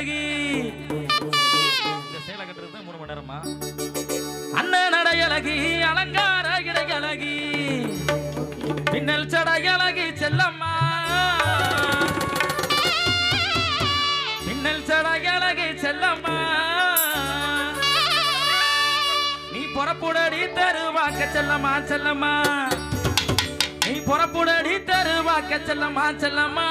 அழகி இந்த சேலை கட்டுறது தான் மூணு மணி நேரமா? அண்ணன் அடையழகி அலங்கார இடையழகி. பின்னல் சடையழகி செல்லம்மா. பின்னல் சடையழகி செல்லம்மா. நீ பொறப்புடடி தருவாக்க செல்லம்மா செல்லம்மா. நீ பொறப்புடடி தருவாக்க செல்லம்மா செல்லம்மா.